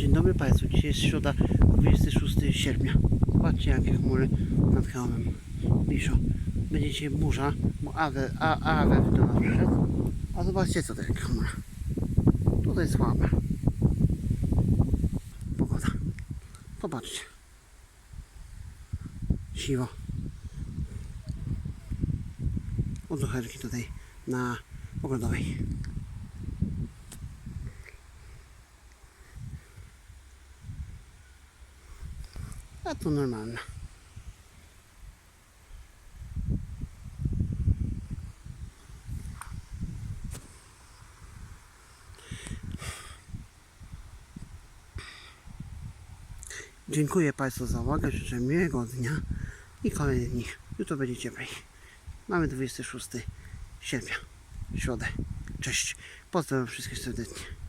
Dzień dobry Państwu. Dzisiaj jest środa 26 sierpnia. Zobaczcie jakie chmury nad hełmem wiszą. Będzie dzisiaj burza, bo Awe, a, Awe do nas przyszedł. A zobaczcie co to jest chmura. Tutaj słabe. Pogoda. Zobaczcie. Siwo. Od tutaj na Ogrodowej. A to normalne. Dziękuję Państwu za uwagę. Życzę miłego dnia i kolejnych dni. Jutro będzie cieplej. Mamy 26 sierpnia, środę. Cześć. Pozdrawiam wszystkich serdecznie.